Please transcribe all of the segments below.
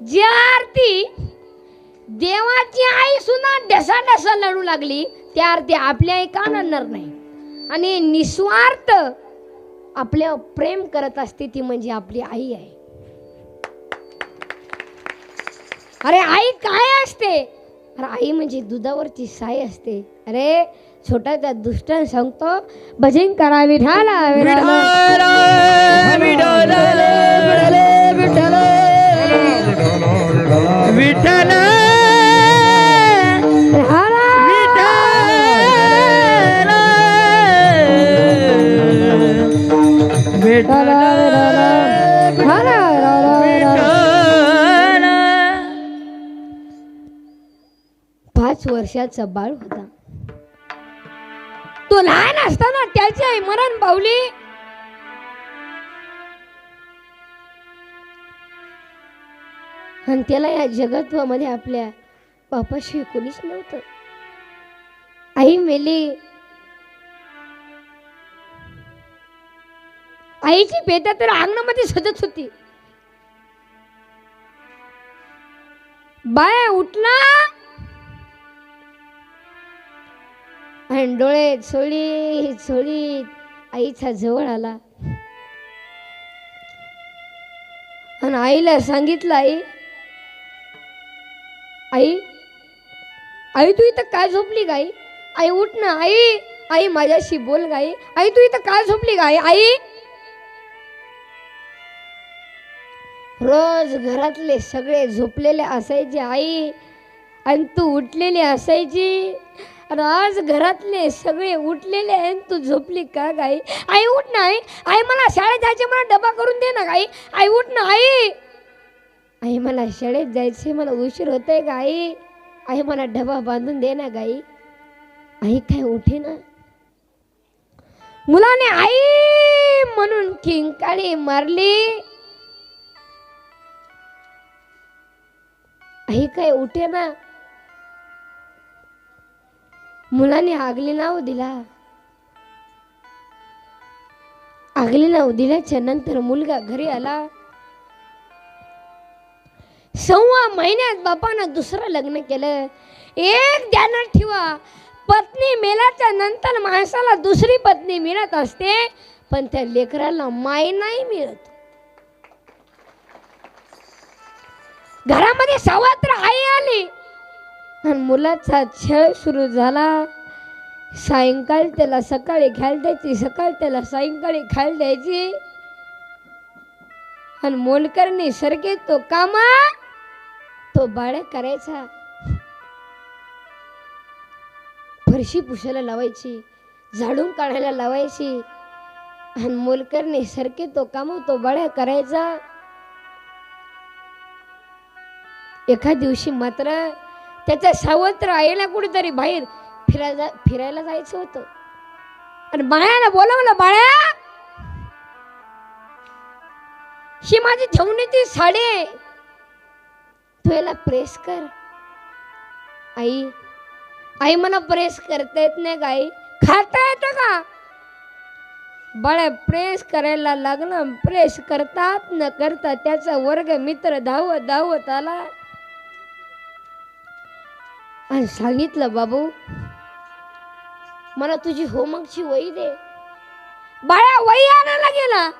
ज्या आरती देवाची आई सुद्धा ढसा ढसा लढू लागली त्या आरती आपली आई का लढणार नाही? आणि निस्वार्थ आपल्या प्रेम करत असते ती म्हणजे आपली आई आहे. अरे आई काय असते? अरे आई म्हणजे दुधावरची साई असते. अरे छोटा त्या दुष्ट सांगतो भजन करा विठाला विठाला. विठाला पाच वर्षाचा बाळ होता. तो लहान असताना त्याची आई मरण पावली. आणि त्याला या जगत्वामध्ये आपल्या बापाशिवाय कोणीच नव्हतं. आई मेली. आईची पेटा तर अंगणामध्ये सजत होती. बाय उठला. भांडोळे चोळी चोळी आईचा जवळ आला. आणि आईला सांगितलं आई आई आई तू इथं काय झोपली गाई आई? उठ ना आई आई माझ्याशी बोल गाई आई. तू इथं काय झोपली गाई आई? रोज घरातले सगळे झोपलेले असायचे आई आणि तू उठलेली असायची. आणि आज घरातले सगळे उठलेले आहे तू झोपली का गाई? आई उठ ना आई. आई मला शाळेत जायचे मला डबा करून दे ना गाई. आई उठ ना आई. आई मला शाळेत जायचे मला उशीर होत का आई आई मला डबा बांधून दे ना गाई. आई काय उठे ना. मुलाने आई म्हणून किंकाळी मारली. आई काय उठे ना. मुलाने आगली नाव दिला. आगली नाव दिल्याच्या नंतर मुलगा घरी आला. सव्वा महिन्यात बापानं दुसरं लग्न केलं. एक ध्यानात ठेवा पत्नी मेल्याच्या नंतर माणसाला दुसरी पत्नी मिळत असते पण त्या लेकराला माय नाही मिळत. घरामध्ये सवात्र आई आली. आणि मुलाचा छळ सुरू झाला. सायंकाळ त्याला सकाळी खायला द्यायची सकाळ त्याला सायंकाळी खायला द्यायची. आणि मोलकरणी सरके तो कामा तो बाळ करायचा. फरशी पुसायला लावायची झाडून काढायला लावायची. आणि मोलकरणी सरके तो काम तो बाळ्या करायचा. एका दिवशी मात्र त्याच्या सावत्र आईला कुठेतरी बाहेर फिरायला फिरायला जायचं होतं. आणि बाळ्याला बोलावलं बाळ्या ही माझी ठेवण्याची साडी आहे. तू याला प्रेस कर. आई आई मला प्रेस करता येत नाही गाई. खाता येतं का? बाळ्या प्रेस करायला लागलं. प्रेस करतात न करता त्याचा वर्ग मित्र धावत धावत आला. आणि सांगितलं बाबू मला तुझी होमकची वही दे. बाळा वही आणायला गेला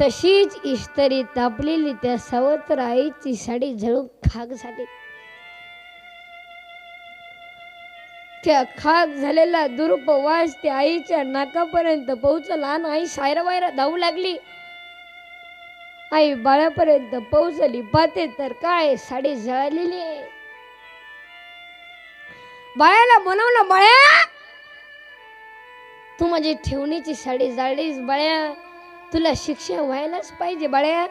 तशीच इस्तरी तापलेली त्या सावत्र आईची साडी झळून खाक झाली. त्या खाक झालेला दुरुपवास त्या आईच्या नाकापर्यंत पोहोचला आणि आई सायरा वायरा धावू लागली. आई बाळापर्यंत पोहोचली. पाते तर काय साडी जळालेली आहे. बाळ्याला बनवलं बाळ्या तू माझी ठेवणीची साडी जाळलीस बाळ्या तुला शिक्षा व्हायलाच पाहिजे बाळ्या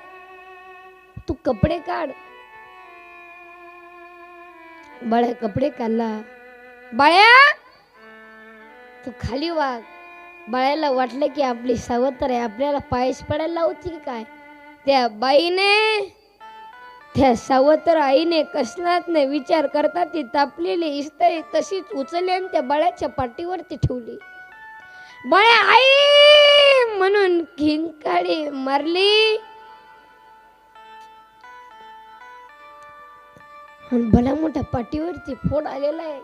तू कपडे काढ. बाळ्या कपडे काढला. बाळ्या तू खाली वाग बाळ्याला वाटलं की आपली सावत्र आहे आपल्याला पायस पडायला लावती की काय? त्या बाईने त्या सावत्र आईने कसलाच नाही विचार करता ती तापलेली इस्त्री तशीच उचलली आणि त्या बाळाच्या पाठीवरती ठेवली. बाळ्या आई! म्हणून खिंकाळी मारली. भला मोठ्या पाठीवरती फोड आलेला आहे.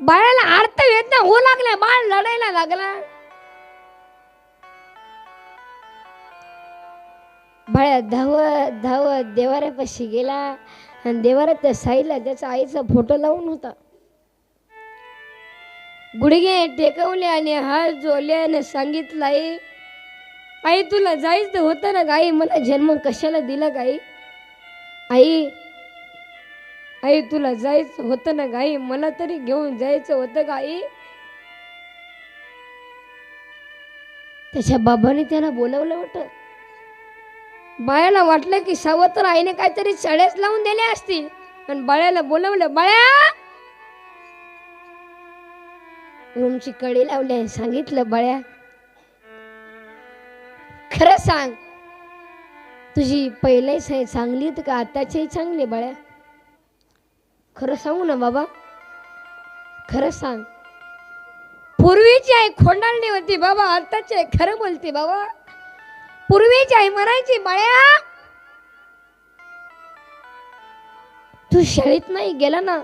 बाळाला अर्थ येत नाही हो लागला बाळ लढायला लागला. बाळा धावत धावत देवाऱ्यापाशी गेला आणि देवाऱ्याच्या साईला त्याचा आईचा फोटो लावून होता. गुडघे टेकवले आणि हात जोडले आणि सांगितलं आई आई तुला जायचं होतं ना गाई मला जन्म कशाला दिला गाई आई? आई तुला जायचं होतं ना गाई मला तरी घेऊन जायचं होतं गाई त्याच्या बाबाने त्याला बोलवलं होतं. बाळ्याला वाटलं की सावत्र आईने काहीतरी चढ्याच लावून दिले असतील. आणि बाळ्याला बोलवलं बाळ्या रूमची कडी लावली आहे सांगितलं बाळ्या खरं सांग तुझी पहिले सही चांगली होती का आताची चांगली बाळ्या खरं सांगू ना बाबा खरं सांग. पूर्वीची आई खोंडाळणी होती बाबा आताची आई खरं बोलते बाबा. पूर्वीची आई म्हणायची बाळ्या तू शाळेत नाही गेला ना?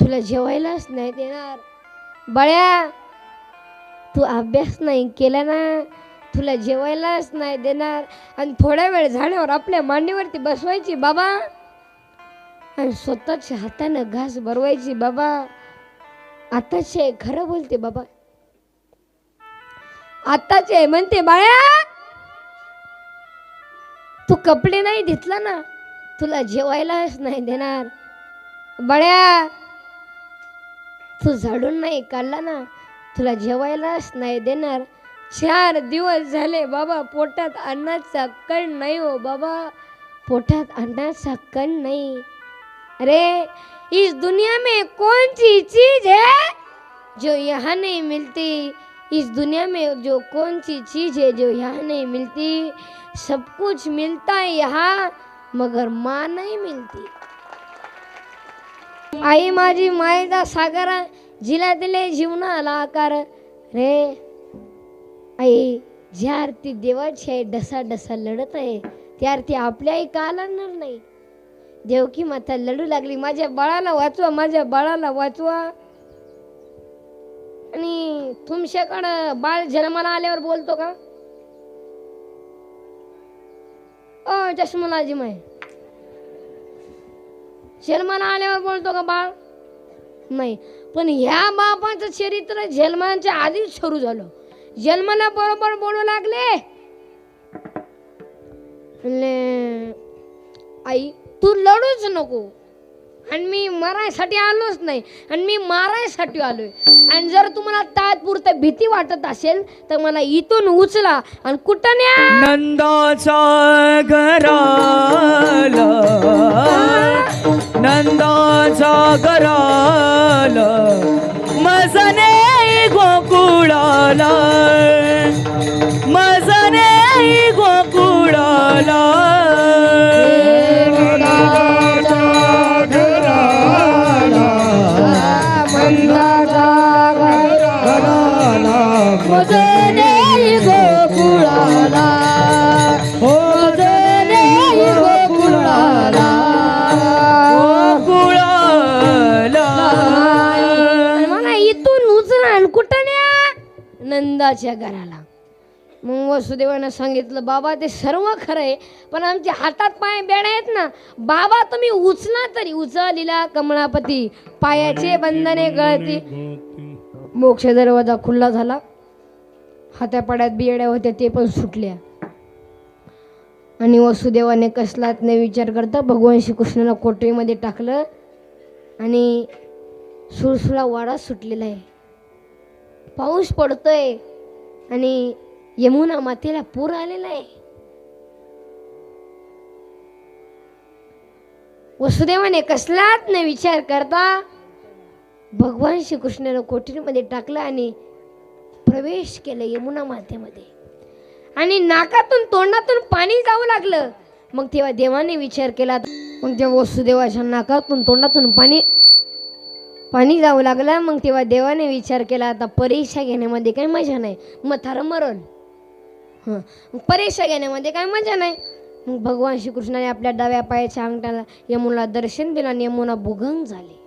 तुला जेवायलाच नाही देणार. बाळ्या तू अभ्यास नाही केला ना? तुला जेवायलाच नाही देणार. आणि थोड्या वेळ झाल्यावर आपल्या मांडीवरती बसवायची बाबा. आणि स्वतःच्या हातानं घास भरवायची बाबा. आताचे खरं बोलते बाबा. आताचे म्हणते बाळ्या. तू कपडे नाही घेतला ना तुला जेवायलाच नाही देणार. बाळ्या तू झाडून नाही काढला ना तुला जेवायलाच नाही देणार. चार दिवस झाले बाबा पोटात अन्नाचा कण नाही हो बाबा. पोटात अन्नाचा कण नाही. अरे इस दुनिया में कौन सी चीज है जो यहाँ नहीं मिलती? इस दुनिया में जो कौन सी चीज है जो यहाँ नहीं मिलती सब कुछ मिलता है यहाँ मगर माँ नहीं मिलती। आई माझी मायेचा सागर जिला दिले जीवनाला आकार रे। आई ज्या आरती देवाची आहे डसा डसा लढत आहे त्या आरती आपल्याही का लढणार नाही। देवकी माता लढू लागली माझ्या बाळाला वाचवा माझ्या बाळाला वाचवा। आणि तुमच्याकडं बाळ जन्माला आल्यावर बोलतो का? अ चष्मलाजी माय. जन्माला आल्यावर बोलतो का बाळ? नाही. पण ह्या बापाचं चरित्र जन्माच्या आधीच सुरू झालं. जन्माला बरोबर बोलू लागले. आई तू लढूच नको. आणि मी मरायसाठी आलोच नाही. आणि मी मारायसाठी आलो आहे आणि जर तुम्हाला तात्पुरतं भीती वाटत असेल तर मला इथून उचला आणि कुठं न्या? नंदाचा घराला. नंदाचा घराला. मजने गोकुळाला. मजने गोकुळाला. नंदाच्या घराला. मग वसुदेवानं सांगितलं बाबा ते सर्व खरं आहे पण आमच्या हातात पाय बेड्या आहेत ना. बाबा तुम्ही उचला तरी उचलिला कमळापती. पायाचे बंधने गळती. मोक्ष दरवाजा खुल्ला झाला. हातापाड्यात बियड्या होत्या ते पण सुटल्या. आणि वसुदेवाने कसलाच नाही विचार करता भगवान श्रीकृष्णाला कोटरीमध्ये टाकलं आणि सुळसुळा वाडा सुटलेला आहे. पाऊस पडतोय आणि यमुना मातेला पूर आलेला आहे. वसुदेवाने कसलाच नाही विचार करता भगवान श्रीकृष्णानं कोठीमध्ये टाकलं आणि प्रवेश केला यमुना मातेमध्ये. आणि नाकातून तोंडातून पाणी जाऊ लागलं. मग तेव्हा देवाने विचार केला मग तेव्हा वसुदेवाच्या नाकातून तोंडातून पाणी पाणी जाऊ लागलं मग तेव्हा देवाने विचार केला आता परीक्षा घेण्यामध्ये काही मजा नाही. मग थार मरण. हां. परीक्षा घेण्यामध्ये काय मजा नाही. मग भगवान श्रीकृष्णाने आपल्या डाव्या पायाच्या अंगठाला यमुना दर्शन दिलं आणि यमुना भुगंग झाली.